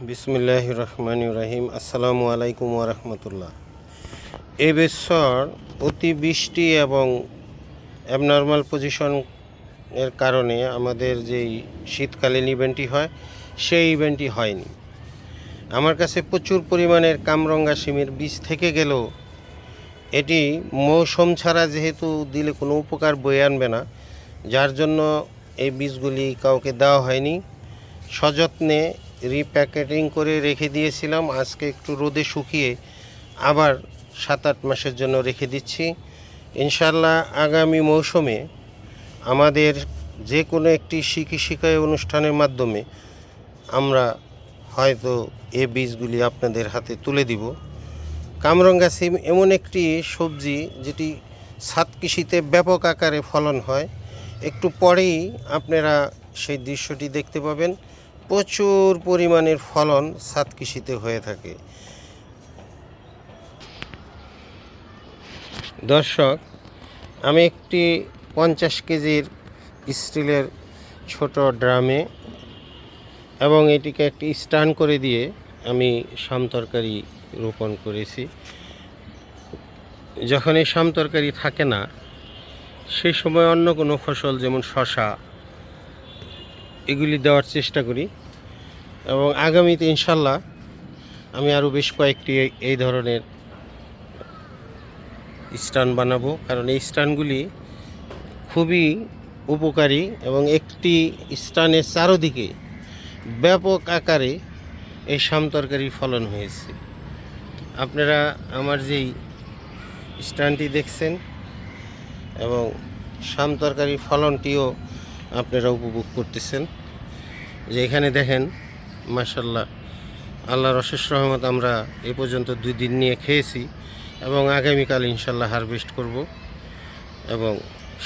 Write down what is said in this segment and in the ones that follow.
বিসমিল্লাহ রহমান রাহিম আসসালামু আলাইকুম ওরহমতুল্লাহ এ বছর অতি বৃষ্টি এবং অ্যাবনর্মাল পজিশন এর কারণে আমাদের যেই শীতকালীন ইভেন্টটি হয়, সেই ইভেন্টটি হয়নি। আমার কাছে প্রচুর পরিমাণের কামরঙ্গা সিমের বীজ থেকে গেলেও এটি মৌসুম ছাড়া যেহেতু দিলে কোনো উপকার বয়ে আনবে না, যার জন্য এই বীজগুলি কাউকে দেওয়া হয়নি। সযত্নে রিপ্যাকেটিং করে রেখে দিয়েছিলাম। আজকে একটু রোদে শুকিয়ে আবার সাত আট মাসের জন্য রেখে দিচ্ছি। ইনশাল্লাহ আগামী মৌসুমে আমাদের যে কোনো একটি শিখি শিখাই অনুষ্ঠানের মাধ্যমে আমরা হয়তো এ বীজগুলি আপনাদের হাতে তুলে দিব। কামরঙ্গা সিম এমন একটি সবজি যেটি সাত কৃষিতে ব্যাপক আকারে ফলন হয়। একটু পরেই আপনারা সেই দৃশ্যটি দেখতে পাবেন। প্রচুর পরিমাণের ফলন সাত কৃষিতে হয়ে থাকে। দর্শক, আমি একটি পঞ্চাশ কেজির স্টিলের ছোট ড্রামে এবং এটিকে একটি স্টান করে দিয়ে আমি শাম তরকারি রোপণ করেছি। যখন এই শাম তরকারি থাকে না সেই সময় অন্য কোনো ফসল যেমন শশা এগুলি দেওয়ার চেষ্টা করি এবং আগামীতে ইনশাল্লাহ আমি আরও বেশ কয়েকটি এই- ধরনের স্টান বানাবো। কারণ এই স্টানগুলি খুবই উপকারী এবং একটি স্টানের চারোদিকে ব্যাপক আকারে এই শাম তরকারির ফলন হয়েছে। আপনারা আমার যেই স্টানটি দেখছেন এবং শাম তরকারির ফলনটিও আপনারা উপভোগ করতেছেন। যে এখানে দেখেন মাসাল্লাহ আল্লাহর অশেষ রহমত আমরা এ পর্যন্ত দুই দিন নিয়ে খেয়েছি এবং আগামীকাল ইনশাল্লাহ হারভেস্ট করব এবং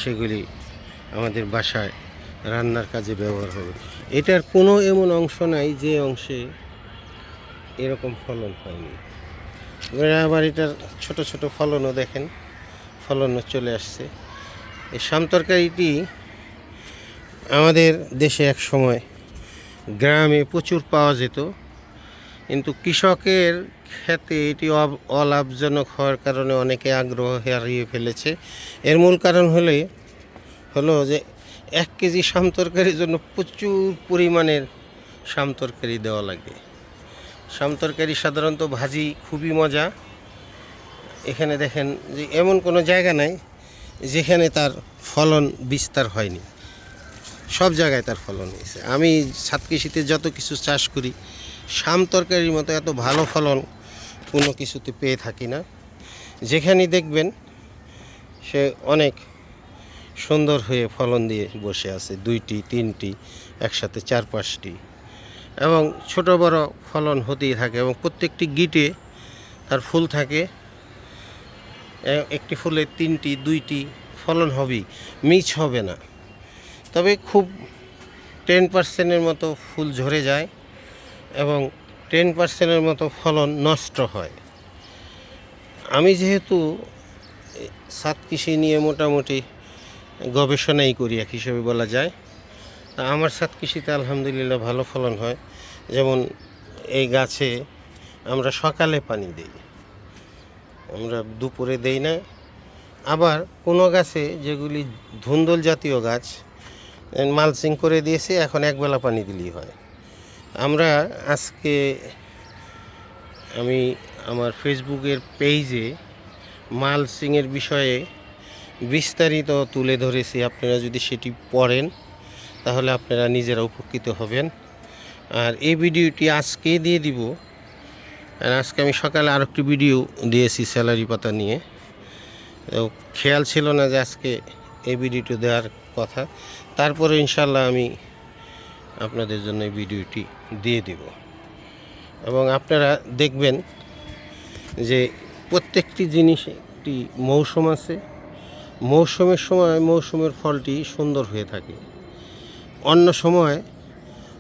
সেগুলি আমাদের বাসায় রান্নার কাজে ব্যবহার হবে। এটার কোনো এমন অংশ নাই যে অংশে এরকম ফলন হয়নি। আবার এটার ছোট ছোট ফলনও দেখেন, ফলনও চলে আসছে। এই শাম তরকারিটি আমাদের দেশে এক সময় গ্রামে প্রচুর পাওয়া যেত, কিন্তু কৃষকের ক্ষেতে এটি অলাভজনক হওয়ার কারণে অনেকে আগ্রহ হারিয়ে ফেলেছে। এর মূল কারণ হলে, হলো যে এক কেজি শাম তরকারির জন্য প্রচুর পরিমাণের শাম তরকারি দেওয়া লাগে। শাম তরকারি সাধারণত ভাজি খুবই মজা। এখানে দেখেন যে এমন কোনো জায়গা নাই যেখানে তার ফলন বিস্তার হয়নি। সব জায়গায় তার ফলন হয়েছে। আমি সাত কৃষিতে যত কিছু চাষ করি, শাম তরকারির মতো এত ভালো ফলন কোনো কিছুতে পেয়ে থাকি না। যেখানে দেখবেন, সে অনেক সুন্দর হয়ে ফলন দিয়ে বসে আছে, দুইটি, তিনটি, একসাথে চার পাঁচটি। এবং ছোট বড় ফলন হতেই থাকে এবং প্রত্যেকটি গিটে তার ফুল থাকে। একটি ফুলে তিনটি, দুইটি ফলন হবেই, মিচ হবে না। তবে খুব টেন পার্সেন্টের মতো ফুল ঝরে যায় এবং টেন পার্সেন্টের মতো ফলন নষ্ট হয়। আমি যেহেতু সাত কৃষি নিয়ে মোটামুটি গবেষণাই করি, এক হিসেবে বলা যায়। তা আমার সাত কৃষিতে আলহামদুলিল্লাহ ভালো ফলন হয়। যেমন এই গাছে আমরা সকালে পানি দিই, আমরা দুপুরে দেই না। আবার কোনো গাছে যেগুলি ধুন্দল জাতীয় গাছ মালচিং করে দিয়েছে, এখন একবেলা পানি দিলেই হয়। আমরা আজকে আমি আমার ফেসবুকের পেজে মালচিংয়ের বিষয়ে বিস্তারিত তুলে ধরেছি, আপনারা যদি সেটি পড়েন, তাহলে আপনারা নিজেরা উপকৃত হবেন। আর এই ভিডিওটি আজকে দিয়ে দিব। আর আজকে আমি সকালে আরেকটি একটি ভিডিও দিয়েছি স্যালারি পাতা নিয়ে। খেয়াল ছিল না যে আজকে এই ভিডিওটি দেওয়ার কথা। তারপরে ইনশাল্লাহ আমি আপনাদের জন্য ভিডিওটি দিয়ে দেব। এবং আপনারা দেখবেন যে প্রত্যেকটি জিনিস একটি মৌসুম আছে। মৌসুমের সময় মৌসুমের ফলটি সুন্দর হয়ে থাকে। অন্য সময়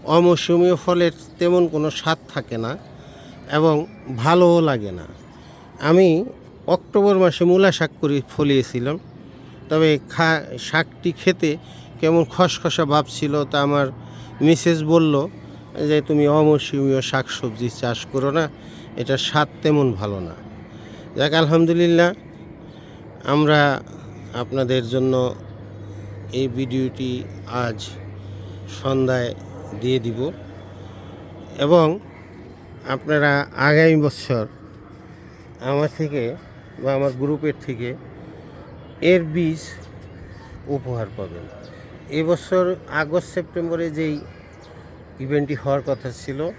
অমৌসুমীয় ফলের তেমন কোনো স্বাদ থাকে না এবং ভালোও লাগে না। আমি অক্টোবর মাসে মূলা শাক করে ফলিয়েছিলাম। তবে খা, শাকটি খেতে কেমন খসখসা ভাব ছিল তা আমার মিসেস বলল যে তুমি অমৌসুমীয় শাক সবজি চাষ করো না, এটা স্বাদ তেমন ভালো না। যাক, আলহামদুলিল্লাহ, আমরা আপনাদের জন্য এই ভিডিওটি আজ সন্ধ্যায় দিয়ে দিব এবং আপনারা আগামী বছর আমার থেকে বা আমার গ্রুপের থেকে এর বীজ উপহার পাবেন। এবছর আগস্ট, সেপ্টেম্বরে যেই ইভেন্টটি হওয়ার কথা ছিল,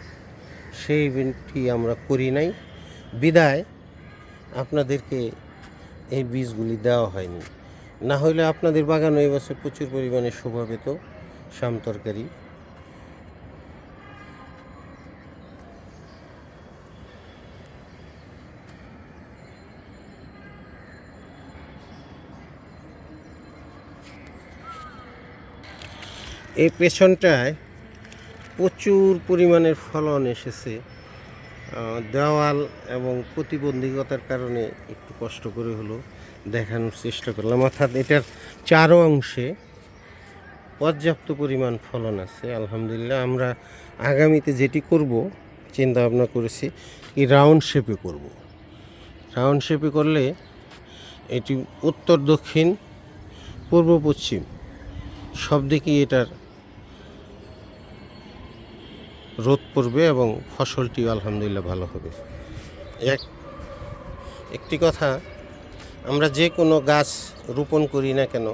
সেই ইভেন্টটি আমরা করি নাই। বিদায় আপনাদেরকে এই বীজগুলি দেওয়া হয়নি। না হলে আপনাদের বাগানও এবছর প্রচুর পরিমাণে শোভা পেত শাম তরকারি এই পেছনটায় প্রচুর পরিমাণের ফলন এসেছে। দেওয়াল এবং প্রতিবন্ধকতার কারণে একটু কষ্ট করে হলো দেখানোর চেষ্টা করলাম। অর্থাৎ এটার চারো অংশে পর্যাপ্ত পরিমাণ ফলন আছে। আলহামদুলিল্লাহ, আমরা আগামীতে যেটি করব চিন্তা ভাবনা করেছি, এই রাউন্ড শেপে করব। রাউন্ড শেপে করলে এটি উত্তর, দক্ষিণ, পূর্ব, পশ্চিম সব দিকেই এটার রোদ পড়বে এবং ফসলটিও আলহামদুলিল্লাহ ভালো হবে। এক, একটি কথা, আমরা যে কোনো গাছ রোপণ করি না কেন,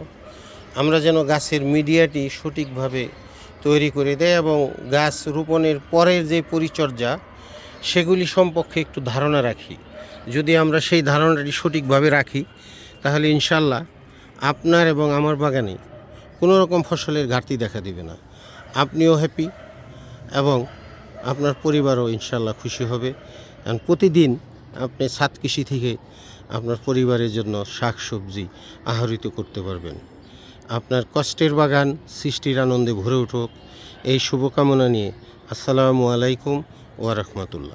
আমরা যেন গাছের মিডিয়াটি সঠিকভাবে তৈরি করে দেয় এবং গাছ রোপণের পরের যে পরিচর্যা, সেগুলি সম্পর্কে একটু ধারণা রাখি। যদি আমরা সেই ধারণাটি সঠিকভাবে রাখি, তাহলে ইনশাল্লাহ আপনার এবং আমার বাগানে কোনো রকম ফসলের ঘাটতি দেখা দিবে না। আপনিও হ্যাপি এবং আপনার পরিবারও ইনশাল্লাহ খুশি হবে। কারণ প্রতিদিন আপনি সাত কৃষি থেকে আপনার পরিবারের জন্য শাক সবজি আহরিত করতে পারবেন। আপনার কষ্টের বাগান সৃষ্টির আনন্দে ভরে উঠুক। এই শুভকামনা নিয়ে আসসালামু আলাইকুম ওয়া রাহমাতুল্লাহ।